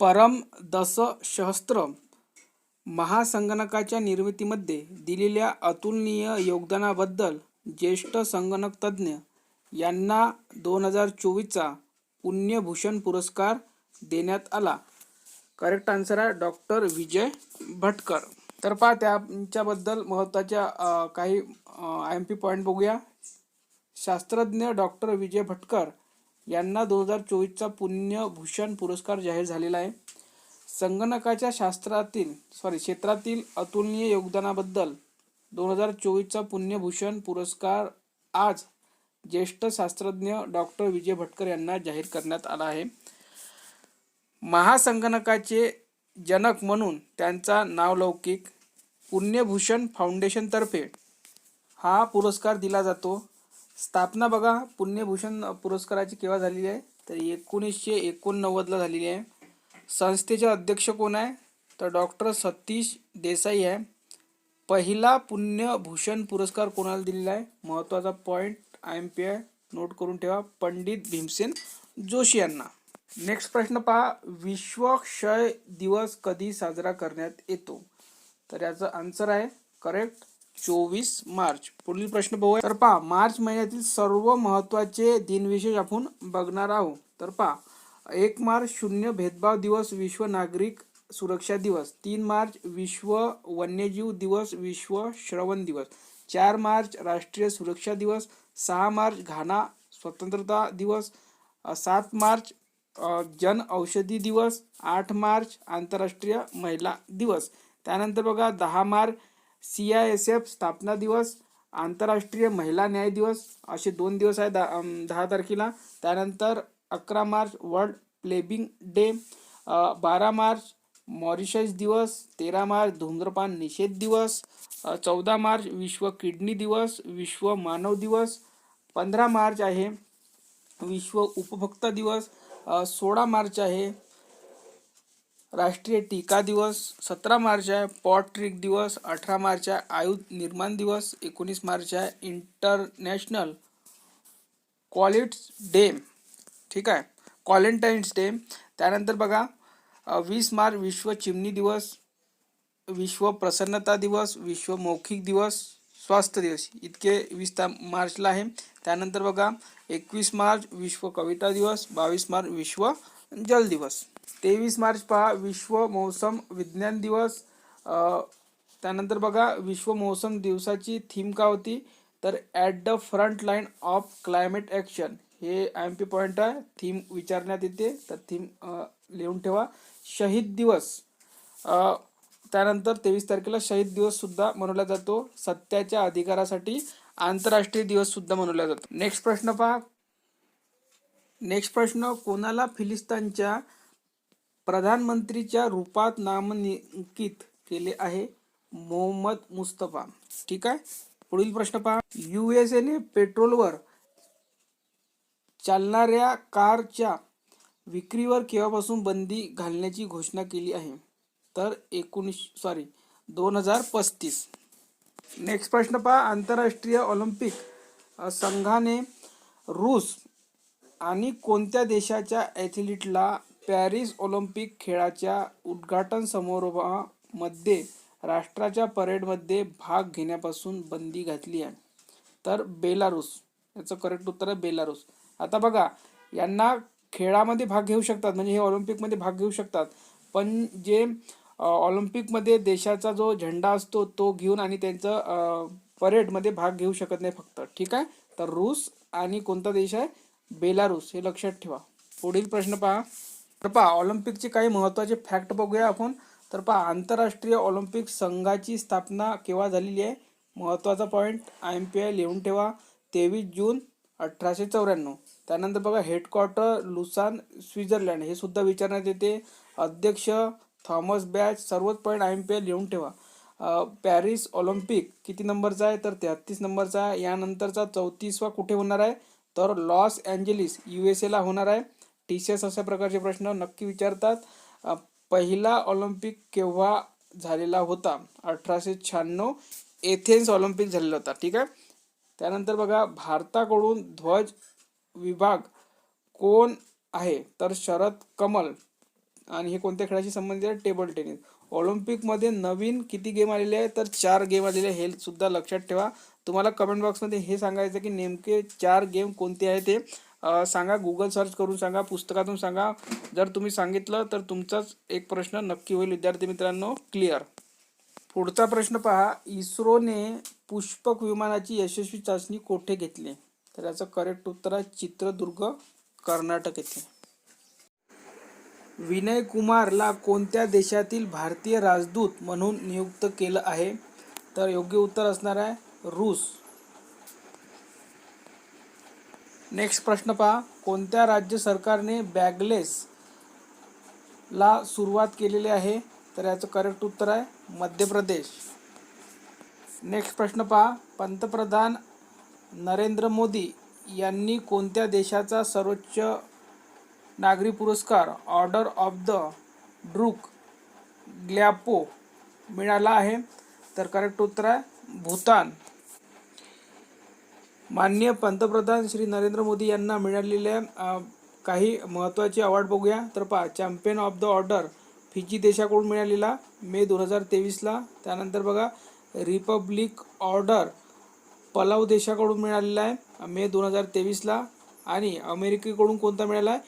परम दशसहस्त्र महासंगणकाच्या निर्मितीमध्ये दिलेल्या अतुलनीय योगदानाबद्दल ज्येष्ठ संगणकतज्ज्ञ यांना दोन हजार चोवीसचा पुण्यभूषण पुरस्कार देण्यात आला. करेक्ट आन्सर आहे डॉक्टर विजय भटकर. तर पहा त्यांच्याबद्दल महत्त्वाच्या काही आय एम पी पॉईंट बघूया. शास्त्रज्ञ डॉक्टर विजय भटकर यांना दोन हजार चोवीसचा पुण्यभूषण पुरस्कार जाहीर झालेला आहे. संगणकाच्या शास्त्रातील सॉरी क्षेत्रातील अतुलनीय योगदानाबद्दल दोन हजार चोवीसचा पुण्यभूषण पुरस्कार आज ज्येष्ठ शास्त्रज्ञ डॉक्टर विजय भटकर यांना जाहीर करण्यात आला आहे. महासंगणकाचे जनक म्हणून त्यांचा नावलौकिक पुण्यभूषण फाउंडेशनतर्फे हा पुरस्कार दिला जातो. स्थापना बघा पुण्यभूषण पुरस्काराची केव्हा झालेली आहे? तर एकोणीसशे एकोणनव्वदला झालेली आहे. संस्थेचे अध्यक्ष कोण आहे? तर डॉक्टर सतीश देसाई आहे. पहिला पुण्यभूषण पुरस्कार कोणाला दिलेला आहे? महत्त्वाचा point I M P I note करून ठेवा. पंडित भीमसेन जोशी यांना. नेक्स्ट प्रश्न पहा. विश्व क्षय दिवस कधी साजरा करण्यात येतो? तर याचा आन्सर आहे करेक्ट चोवीस मार्च. पुढील प्रश्न बघूया. तर पहा मार्च महिन्यातील सर्व महत्त्वाचे दिनविशेष आपण बघणार आहोत. तर पहा एक मार्च शून्य भेदभाव दिवस विश्व नागरिक सुरक्षा दिवस. तीन मार्च विश्व वन्यजीव दिवस विश्व श्रवण दिवस. चार मार्च राष्ट्रीय सुरक्षा दिवस. सहा मार्च घाना स्वतंत्रता दिवस. सात मार्च जन औषधी दिवस. आठ मार्च आंतरराष्ट्रीय महिला दिवस. त्यानंतर बघा दहा March C I S F स्थापना दिवस आंतरराष्ट्रीय महिला न्याय दिवस असे दोन दिवस आहे दहा दहा तारखेला. त्यानंतर अकरा मार्च वर्ल्ड प्लेबिंग डे बारा मार्च मॉरिशस दिवस तेरा मार्च धूम्रपान निषेध दिवस चौदा मार्च विश्व किडनी दिवस विश्व मानव दिवस पंधरा मार्च आहे विश्व उपभोक्ता दिवस सोळा मार्च आहे राष्ट्रीय टीका दिवस सतरा मार्च आहे पॉट ट्रिक दिवस अठरा मार्च आहे आयुध निर्माण दिवस एकोणीस मार्च आहे इंटरनॅशनल क्वालिट्स डे. ठीक आहे? क्वालेंटाईन्स डे. त्यानंतर बघा वीस मार्च विश्व चिमणी दिवस विश्व प्रसन्नता दिवस विश्व मौखिक दिवस स्वास्थ्य दिवस. इतके वीस ता मार्चला आहे. त्यानंतर बघा एकवीस मार्च विश्व कविता दिवस बावीस मार्च विश्व जल दिवस. तेवीस मार्च पहा विश्व मौसम विज्ञान दिवस. त्यानंतर बघा विश्व मौसम दिवसाची थीम का होती? तर at the front line of climate action हे आय एम पी पॉईंट आहे. थीम विचारण्यात येते. तर थीम लिहून ठेवा. शहीद दिवस. त्यानंतर तेवीस तारखेला शहीद दिवससुद्धा मनवला जातो. सत्याच्या अधिकारासाठी आंतरराष्ट्रीय दिवससुद्धा मनवला जातो. नेक्स्ट प्रश्न पहा. नेक्स्ट प्रश्न कोणाला फिलिस्तानच्या प्रधानमंत्रीच्या रूपात नामांकित केले आहे मोहम्मद मुस्तफा. ठीक आहे? पुढील प्रश्न पहा. यू एस एने पेट्रोलवर चालणाऱ्या कारच्या विक्रीवर केव्हापासून बंदी घालण्याची घोषणा केली आहे? तर एकोणीस सॉरी दोन हजार पस्तीस. नेक्स्ट प्रश्न पहा. आंतरराष्ट्रीय ऑलिम्पिक संघाने रूस आणि कोणत्या देशाच्या ॲथलीटला पॅरिस ऑलिम्पिक खेळाच्या उद्घाटन समारोहामध्ये राष्ट्राच्या परेडमध्ये भाग घेण्यापासून बंदी घातली आहे. तर बेलारूस याचं करेक्ट उत्तर आहे बेलारूस. आता बघा यांना खेळामध्ये भाग घेऊ शकतात म्हणजे हे ऑलिम्पिकमध्ये भाग घेऊ शकतात. पण जे ऑलिम्पिकमध्ये देशाचा जो झेंडा असतो तो घेऊन आणि त्यांचं परेडमध्ये भाग घेऊ शकत नाही फक्त. ठीक आहे? तर रूस आणि कोणता देश आहे? बेलारूस हे लक्षात ठेवा. पुढील प्रश्न पहा. तर पहा ऑलिम्पिकचे काही महत्त्वाचे फॅक्ट बघूया आपण. तर पहा आंतरराष्ट्रीय ऑलिम्पिक संघाची स्थापना केव्हा झालेली आहे? महत्त्वाचा point I M P I लिहून ठेवा. तेवीस जून अठराशे चौऱ्याण्णव. त्यानंतर बघा हेडक्वार्टर लुसान स्वित्झर्लंड. हे सुद्धा विचारण्यात येते. अध्यक्ष थॉमस बॅच सर्वच point I M P I लिहून ठेवा. पॅरिस ऑलिम्पिक किती नंबरचा आहे? तर तेहत्तीस नंबरचा आहे. यानंतरचा चौतीसवा कुठे होणार आहे? तर लॉस एंजेलिस यू एस एला होणार आहे. टी सी एस अशा प्रकारचे प्रश्न नक्की विचारतात. पहिला ऑलिम्पिक केव्हा झालेला होता? अठराशे शहाण्णव एथेन्स ऑलिम्पिक झालेला होता ठीक आहे? त्यानंतर बघा भारताकडून ध्वज विभाग कोण आहे? तर शरद कमल. आणि हे कोणत्या खेळाशी संबंधित आहे? Table tennis. ऑलिम्पिकमध्ये नवीन किती गेम आलेले आहे तर चार गेम आलेले आहे हे सुद्धा लक्षात ठेवा. तुम्हाला कमेंट बॉक्समध्ये हे सांगायचं की नेमके चार गेम कोणते आहे ते सांगा गुगल सर्च करून सांगा पुस्तकातून सांगा. जर तुम्ही सांगितलं तर तुमचाच एक प्रश्न नक्की होईल. विद्यार्थी मित्रांनो क्लिअर पुढचा प्रश्न पहा. इस्रोने पुष्पक विमानाची यशस्वी चाचणी कोठे घेतली? तर याचं करेक्ट उत्तर आहे चित्रदुर्ग कर्नाटक येथे. विनय कुमारला कोणत्या देशातील भारतीय राजदूत म्हणून नियुक्त केलं आहे? तर योग्य उत्तर असणार आहे रूस. नेक्स्ट प्रश्न पहा. कोणत्या राज्य सरकारने बॅगलेस ला सुरुवात केलेली आहे? तर याचं करेक्ट उत्तर आहे मध्य प्रदेश. नेक्स्ट प्रश्न पहा. पंतप्रधान नरेंद्र मोदी यांनी कोणत्या देशाचा सर्वोच्च नागरी पुरस्कार Order of the Druk Gyalpo मिळाला आहे? तर करेक्ट उत्तर आहे भूतान. माननीय पंतप्रधान श्री नरेंद्र मोदी यांना मिळालेल्या काही महत्त्वाचे अवॉर्ड बघूया. तर पहा Champion of the Order Fiji देशाकडून मिळालेला मे दोन हजार तेवीसला. त्यानंतर बघा रिपब्लिक ऑर्डर पलाव देशाकडून मिळालेला आहे मे दोन हजार तेवीसला. आणि अमेरिकेकडून कोणता मिळाला आहे?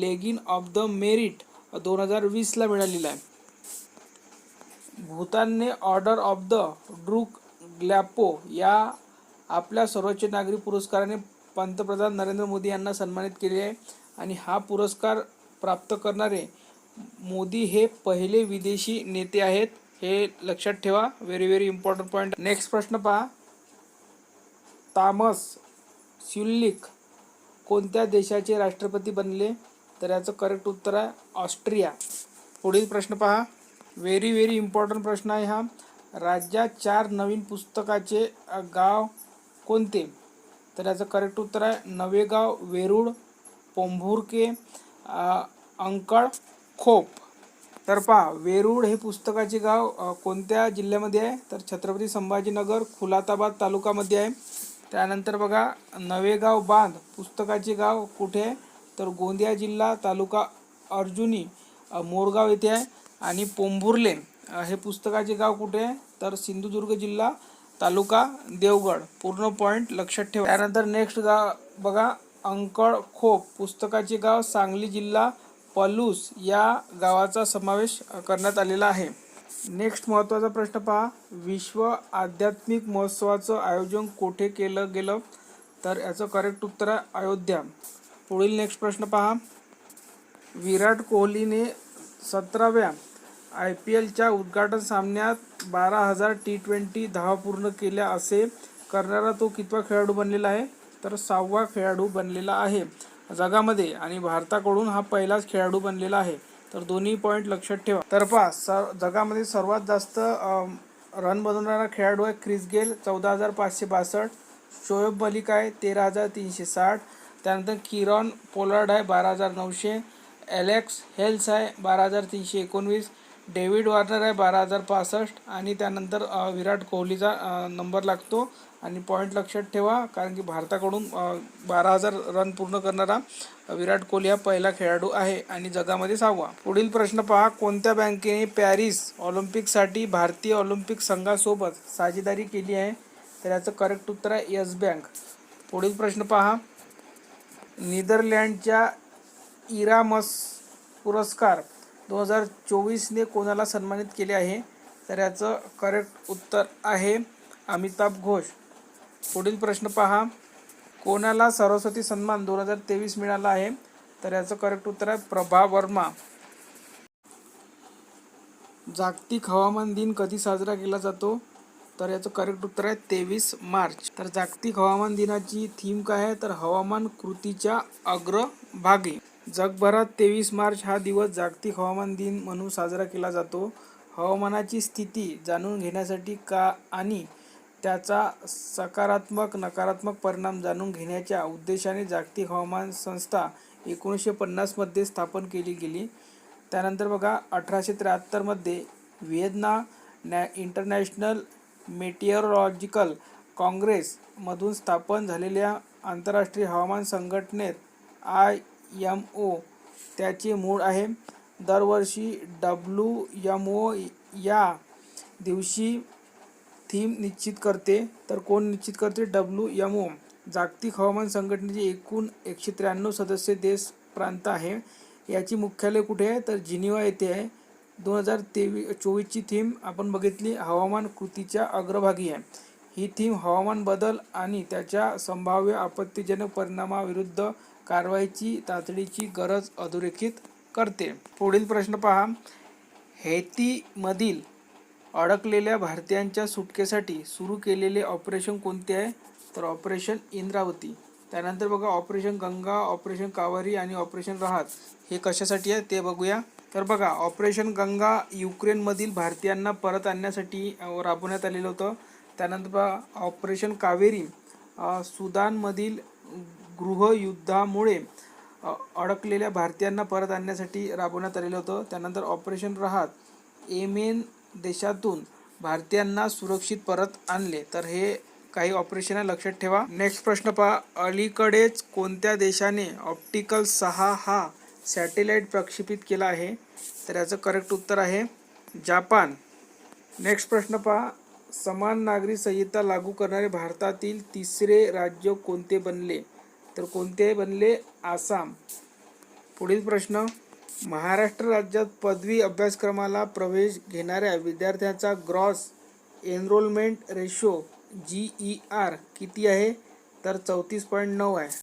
लेगिन ऑफ द मेरिट दोन हजार वीसला मिळालेला आहे. भूतानने Order of the Druk Gyalpo या आपल्या सर्वोच्च नागरी पुरस्काराने पंतप्रधान नरेंद्र मोदी यांना सन्मानित केले आहे. आणि हा पुरस्कार प्राप्त करणारे मोदी हे पहिले विदेशी नेते आहेत. हे लक्षात ठेवा. Very very important point next प्रश्न पहा. तामस स्युल्लिक कोणत्या देशाचे राष्ट्रपती बनले? तर याचं करेक्ट उत्तर आहे ऑस्ट्रिया. पुढील प्रश्न पहा. व्हेरी व्हेरी इम्पॉर्टंट प्रश्न आहे हा. राज्यात चार नवीन पुस्तकाचे गाव कोणते? तर याचं करेक्ट उत्तर आहे नवेगाव वेरूळ पोंभुर्के अंकळ खोप. तर पहा वेरूळ हे पुस्तकाचे गाव कोणत्या जिल्ह्यामध्ये आहे? तर छत्रपती संभाजीनगर खुलाताबाद तालुकामध्ये आहे. त्यानंतर बघा नवेगाव बांध पुस्तकाचे गाव कुठे आहे? तर गोंदिया जिल्हा तालुका अर्जुनी मोरगाव येथे आहे. आणि पोंभुर्ले हे पुस्तकाचे गाव कुठे आहे? तर सिंधुदुर्ग जिल्हा तालुका देवगड. पूर्ण पॉईंट लक्षात ठेवा. त्यानंतर नेक्स्ट गाव बघा अंकळ खोप. पुस्तकाचे गाव सांगली जिल्हा पलूस या गावाचा समावेश करण्यात आलेला आहे. नेक्स्ट महत्त्वाचा प्रश्न पहा. विश्व आध्यात्मिक महोत्सवाचं आयोजन कोठे केलं गेलं? तर याचं करेक्ट उत्तर आहे अयोध्या. पुढील नेक्स्ट प्रश्न पहा. विराट कोहलीने सतराव्या आय पी एलच्या उद्घाटन सामन्यात बारा हजार टी ट्वेंटी धावा पूर्ण केल्या असे करणारा तो कितवा खेळाडू बनलेला आहे? तर सहावा खेळाडू बनलेला आहे. जगामध्ये आणि भारताकडून हा पहिलाच खेळाडू बनलेला आहे. तर दोन्ही पॉईंट लक्षात ठेवा. तर पहा सर जगामध्ये सर्वात जास्त रन बनवणारा खेळाडू आहे क्रिस गेल चौदा हजार पाचशे बासष्ट. शोएब मलिक आहे तेरा हजार तीनशे साठ. त्यानंतर किरॉन पोलार्ड आहे बारा हजार नऊशे. ॲलेक्स हेल्स आहे बारा हजार तीनशे एकोणवीस. डेव्हिड वॉर्नर आहे बारा हजार पासष्ट आणि त्यानंतर विराट कोहलीचा नंबर लागतो. आणि पॉईंट लक्षात ठेवा कारण की भारताकडून बारा हजार रन पूर्ण करणारा विराट कोहली हा पहिला खेळाडू आहे आणि जगामध्ये सहावा. पुढील प्रश्न पहा कोणत्या बँकेने पॅरिस ऑलिम्पिकसाठी भारतीय ऑलिम्पिक संघासोबत साझेदारी केली आहे? तर याचं करेक्ट उत्तर आहे येस बँक. पुढील प्रश्न पहा नेदरलँडच्या इरामस पुरस्कार दोन हजार चोवीसने कोणाला सन्मानित केले आहे? तर याचं करेक्ट उत्तर आहे अमिताभ घोष. पुढील प्रश्न पहा. कोणाला सरस्वती सन्मान दोन हजार तेवीस मिळाला आहे? तर याचं करेक्ट उत्तर आहे प्रभा वर्मा. जागतिक हवामान दिन कधी साजरा केला जातो? तर याचं करेक्ट उत्तर आहे तेवीस मार्च. तर जागतिक हवामान दिनाची थीम काय आहे? तर हवामान कृतीच्या अग्रभागी. जगभरात तेवीस मार्च हा दिवस जागतिक हवामान दिन म्हणून साजरा केला जातो. हवामानाची स्थिती जाणून घेण्यासाठी का आणि त्याचा सकारात्मक नकारात्मक परिणाम जाणून घेण्याच्या उद्देशाने जागतिक हवामान संस्था एकोणीसशे पन्नासमध्ये स्थापन केली गेली. त्यानंतर बघा अठराशे त्र्याहत्तरमध्ये व्हिएतना नॅ इंटरनॅशनल मेटिओरॉलॉजिकल काँग्रेसमधून स्थापन झालेल्या आंतरराष्ट्रीय हवामान संघटनेत आय एम ओ त्याचे मूळ आहे. दरवर्षी डब्ल्यू एम ओ या दिवशी थीम निश्चित करते. तर कोण निश्चित करते? W M O. जागतिक हवामान संघटनेचे एकूण एकशे त्र्याण्णव सदस्य देश प्रांत आहे. याची मुख्यालय कुठे आहे? तर जिनिवा येथे आहे. दोन हजार तेवीस चोवीसची थीम आपण बघितली. हवामान कृतीच्या अग्रभागी आहे. ही थीम हवामान बदल आणि त्याच्या संभाव्य आपत्तीजनक परिणामाविरुद्ध कारवाईची तातडीची गरज अधोरेखित करते. पुढील प्रश्न पहा. हैतीमधील अडकलेल्या भारतीयांच्या सुटकेसाठी सुरू केलेले ऑपरेशन कोणते आहे? तर ऑपरेशन इंद्रावती. त्यानंतर बघा ऑपरेशन गंगा ऑपरेशन कावेरी आणि ऑपरेशन राहत हे कशासाठी आहे ते बघूया. तर बघा ऑपरेशन गंगा युक्रेनमधील भारतीयांना परत आणण्यासाठी राबवण्यात आलेलं होतं. त्यानंतर बघा ऑपरेशन कावेरी सुदानमधील गृहयुद्धामुळे अडकलेल्या भारतीयांना परत आणण्यासाठी राबवण्यात आलेलं होतं. त्यानंतर ऑपरेशन राहत एमेन देशातून भारतीयांना सुरक्षित परत आणले. तर हे काही ऑपरेशन आहे लक्षात ठेवा. नेक्स्ट प्रश्न पहा. अलीकडेच कोणत्या देशाने ऑप्टिकल सहा हा सॅटेलाइट प्रक्षेपित केला आहे? तर याचं करेक्ट उत्तर आहे जापान. नेक्स्ट प्रश्न पहा. समान नागरी संहिता लागू करणारे भारतातील तिसरे राज्य कोणते बनले? तर कोणते बनले आसाम? पुढील प्रश्न महाराष्ट्र राज्यात पदवी अभ्यासक्रमाला प्रवेश घेणाऱ्या विद्यार्थ्यांचा gross enrolment ratio G E R किती आहे? तर चौतीस पॉईंट नऊ आहे.